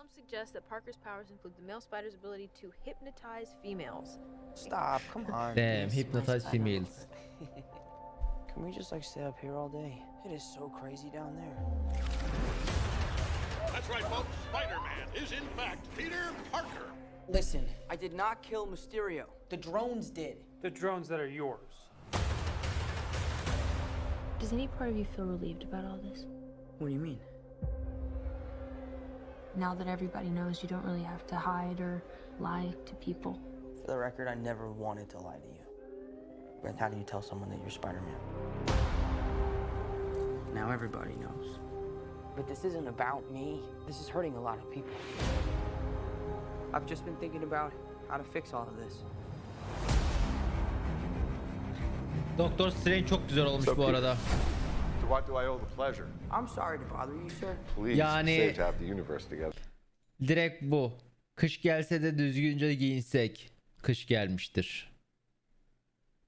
Some suggest that Parker's powers include the male spider's ability to hypnotize females. Stop, come on. Damn, please. hypnotize females. Can we just like stay up here all day? It is so crazy down there. That's right, folks. Spider-Man is in fact Peter Parker. Listen, I did not kill Mysterio. The drones did. The drones that are yours. Does any part of you feel relieved about all this? What do you mean? Now that everybody knows you don't really have to hide or lie to people. For the record, I never wanted to lie to you. But how do you tell someone that you're Spider-Man? Now everybody knows. But this isn't about me. This is hurting a lot of people. I've just been thinking about how to fix all of this. Doktor Strange çok güzel olmuş bu arada. What do I owe the pleasure? I'm sorry to bother you, sir. Please, Yani- save to have the universe together. Direkt bu. Kış gelse de düzgünce giyinsek. Kış gelmiştir.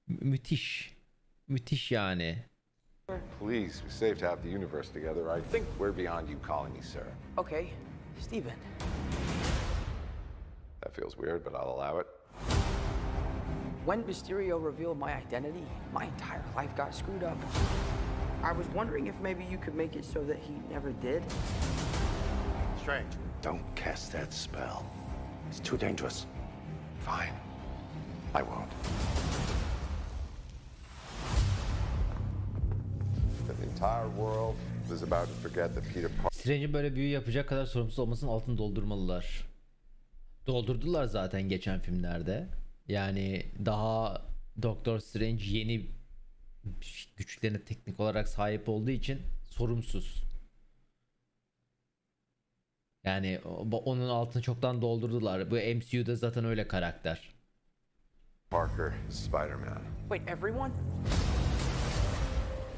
Mü- müthiş. Müthiş yani. Please, we save to have the universe together. I think we're beyond you calling me sir. Okay, Steven. That feels weird, but I'll allow it. When Mysterio revealed my identity, my entire life got screwed up. I was wondering if maybe you could make it so that he never did. Strange. Don't cast that spell. It's too dangerous. Fine. I won't. The entire world is about to forget that Peter Parker Strange'in böyle büyü yapacak kadar sorumsuz olmasının altını doldurmalılar. Doldurdular zaten geçen filmlerde. Yani daha Doctor Strange yeni güçlerine teknik olarak sahip olduğu için sorumsuz. Yani onun altını çoktan doldurdular. Bu MCU'da zaten öyle karakter. Parker Spider-Man. Wait, everyone?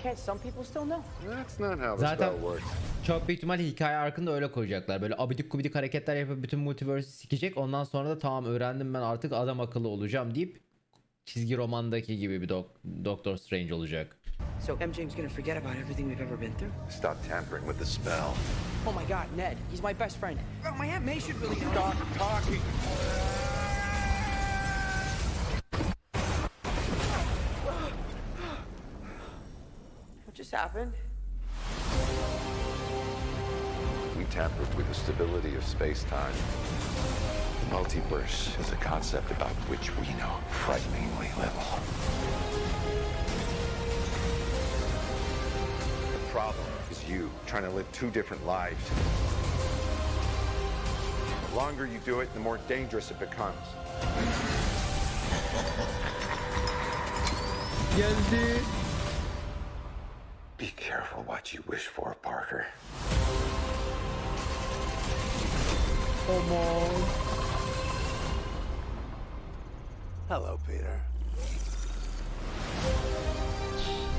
Can't some people still know? That's not how Zaten çok büyük ihtimalle hikaye arkında öyle koyacaklar. Böyle abidik gubidik hareketler yapıp bütün multiverse'i sikecek. Ondan sonra da tamam öğrendim ben artık adam akıllı olacağım deyip çizgi romandaki gibi bir dok- Doctor Strange olacak. So MJ's gonna forget about everything we've ever been through? Stop tampering with the spell. Oh my god, Ned, he's my best friend. Oh, my Aunt May should really know. Stop talking. What just happened? We tampered with the stability of space-time. Multiverse is a concept about which we know frighteningly little. The problem is you trying to live two different lives. The longer you do it, the more dangerous it becomes. Geldi. Be careful what you wish for, Parker. Hello, Peter.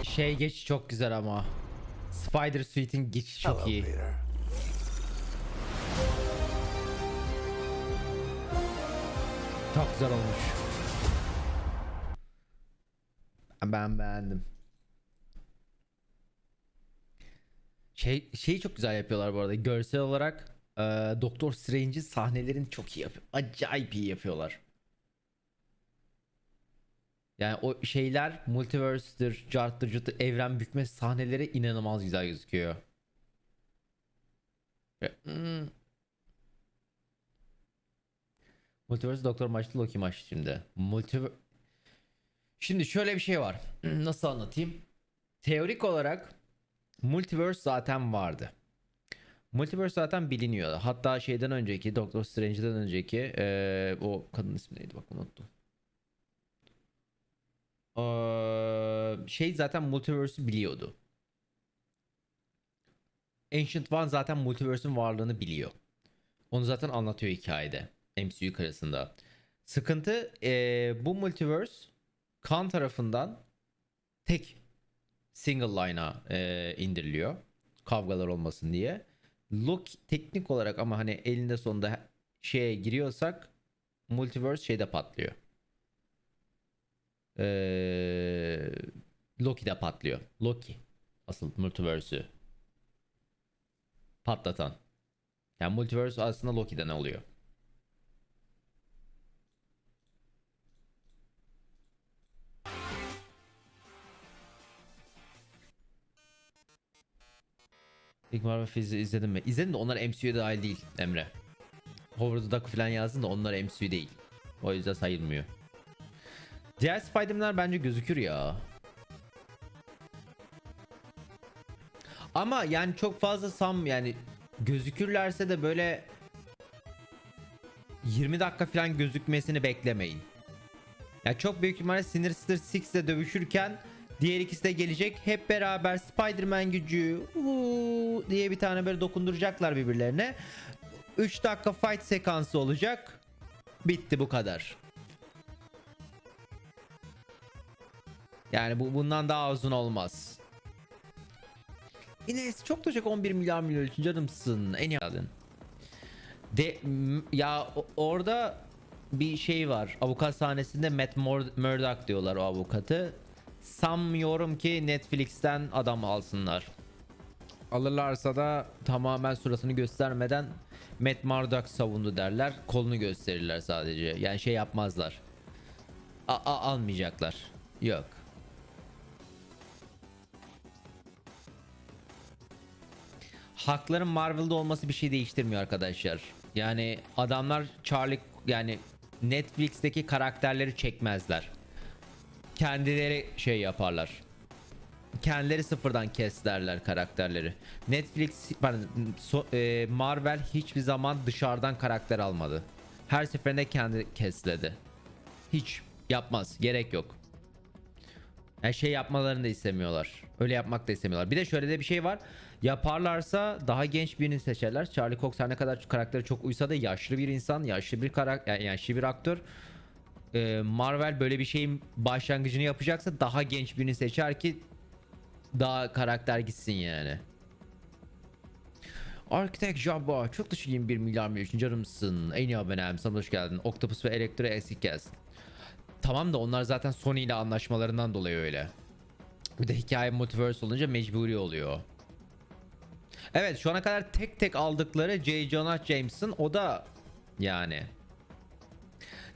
Şey geç çok güzel ama. Spider Suite'in geçişi çok iyi. Peter. Çok güzel olmuş. Ben beğendim. Şey şeyi çok güzel yapıyorlar bu arada. Görsel olarak e, Doktor Strange'in sahnelerini çok iyi yapıyor. Acayip iyi yapıyorlar. Yani o şeyler multiverse'dir, carttır, curttur, evren bükme sahneleri inanılmaz güzel gözüküyor. Hmm. Multiverse Doktor maçlı Loki maç şimdi. Multiver Şimdi şöyle bir şey var. Nasıl anlatayım? Teorik olarak Multiverse zaten vardı. Multiverse zaten biliniyordu. Hatta şeyden önceki Doctor Strange'den önceki eee, o kadın ismi neydi bak unuttum. Eee, şey zaten Multiverse'ü biliyordu. Ancient One zaten Multiverse'ün varlığını biliyor. Onu zaten anlatıyor hikayede. MCU karşısında. Sıkıntı eee, bu multiverse Khan tarafından tek single line'a eee, indiriliyor. Kavgalar olmasın diye. Loki teknik olarak ama hani elinde sonunda şeye giriyorsak multiverse şeyde patlıyor. Eee Loki'de patlıyor. Loki asıl multiverse'ü patlatan. Yani multiverse aslında Loki'de ne oluyor? İlk Marvel filmi izledin mi? İzledim de onlar MCU'ya dahil değil Emre. Howard Duck falan yazdın da onlar MCU değil. O yüzden sayılmıyor. Diğer Spider-Man'ler bence gözükür ya. Ama yani çok fazla sam yani gözükürlerse de böyle 20 dakika falan gözükmesini beklemeyin. Ya çok büyük ihtimalle Sinister Six ile dövüşürken diğer ikisi de gelecek. Hep beraber Spider-Man gücü diye bir tane böyle dokunduracaklar birbirlerine. 3 dakika fight sekansı olacak. Bitti bu kadar. Yani bu bundan daha uzun olmaz. Ines çok teşekkür 11 milyar milyon için canımsın. En iyi adın. De ya orada bir şey var. Avukat sahnesinde Matt Mur- Murdock diyorlar o avukatı. Sanmıyorum ki Netflix'ten adam alsınlar. Alırlarsa da tamamen suratını göstermeden Matt Murdock savundu derler. Kolunu gösterirler sadece. Yani şey yapmazlar. A- a- almayacaklar. Yok. Hakların Marvel'da olması bir şey değiştirmiyor arkadaşlar. Yani adamlar Charlie yani Netflix'teki karakterleri çekmezler. Kendileri şey yaparlar. Kendileri sıfırdan keslerler karakterleri. Netflix pardon, e, Marvel hiçbir zaman dışarıdan karakter almadı. Her seferinde kendi kesledi. Hiç yapmaz. Gerek yok. Her şey yapmalarını da istemiyorlar. Öyle yapmak da istemiyorlar. Bir de şöyle de bir şey var. Yaparlarsa daha genç birini seçerler. Charlie Cox her ne kadar karakteri çok uysa da yaşlı bir insan, yaşlı bir karakter, yani yaşlı bir aktör. Ee, Marvel böyle bir şeyin başlangıcını yapacaksa daha genç birini seçer ki daha karakter gitsin yani. Architect Jabba çok teşekkür 1 milyar milyon canımsın. En iyi abonem sana hoş geldin. Octopus ve Electro eksik gelsin. Tamam da onlar zaten Sony ile anlaşmalarından dolayı öyle. Bir de hikaye multiverse olunca mecburi oluyor. Evet şu ana kadar tek tek aldıkları J. Jonah Jameson o da yani.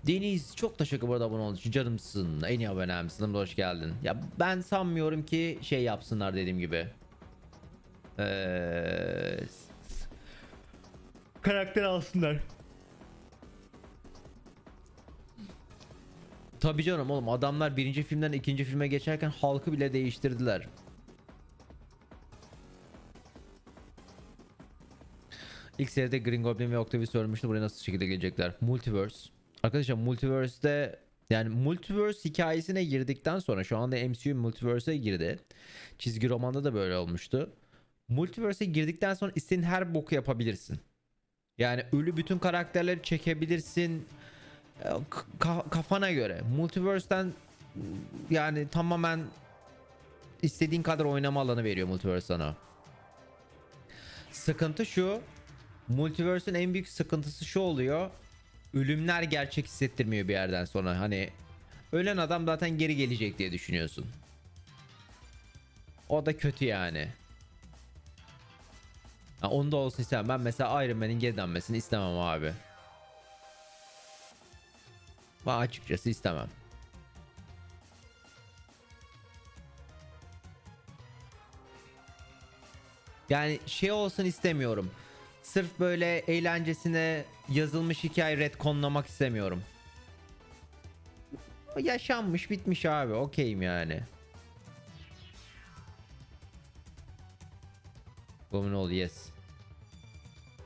Deniz çok teşekkür bu arada abone olduğun için canımsın. En iyi abonemsin. Hoş geldin. Ya ben sanmıyorum ki şey yapsınlar dediğim gibi. Ee, karakter alsınlar. Tabii canım oğlum adamlar birinci filmden ikinci filme geçerken halkı bile değiştirdiler. İlk seride Green Goblin ve Octavius ölmüştü. Buraya nasıl şekilde gelecekler? Multiverse. Arkadaşlar Multiverse'de yani Multiverse hikayesine girdikten sonra şu anda MCU Multiverse'e girdi. Çizgi romanda da böyle olmuştu. Multiverse'e girdikten sonra istediğin her boku yapabilirsin. Yani ölü bütün karakterleri çekebilirsin. Ka- kafana göre. Multiverse'den yani tamamen istediğin kadar oynama alanı veriyor Multiverse sana. Sıkıntı şu. Multiverse'ün en büyük sıkıntısı şu oluyor. Ölümler gerçek hissettirmiyor bir yerden sonra. Hani ölen adam zaten geri gelecek diye düşünüyorsun. O da kötü yani. Ha, onda olsun istemem. Ben mesela Iron Man'in geri dönmesini istemem abi. Ben açıkçası istemem. Yani şey olsun istemiyorum. Sırf böyle eğlencesine yazılmış hikaye retconlamak istemiyorum. Yaşanmış bitmiş abi okeyim yani. Woman ol yes.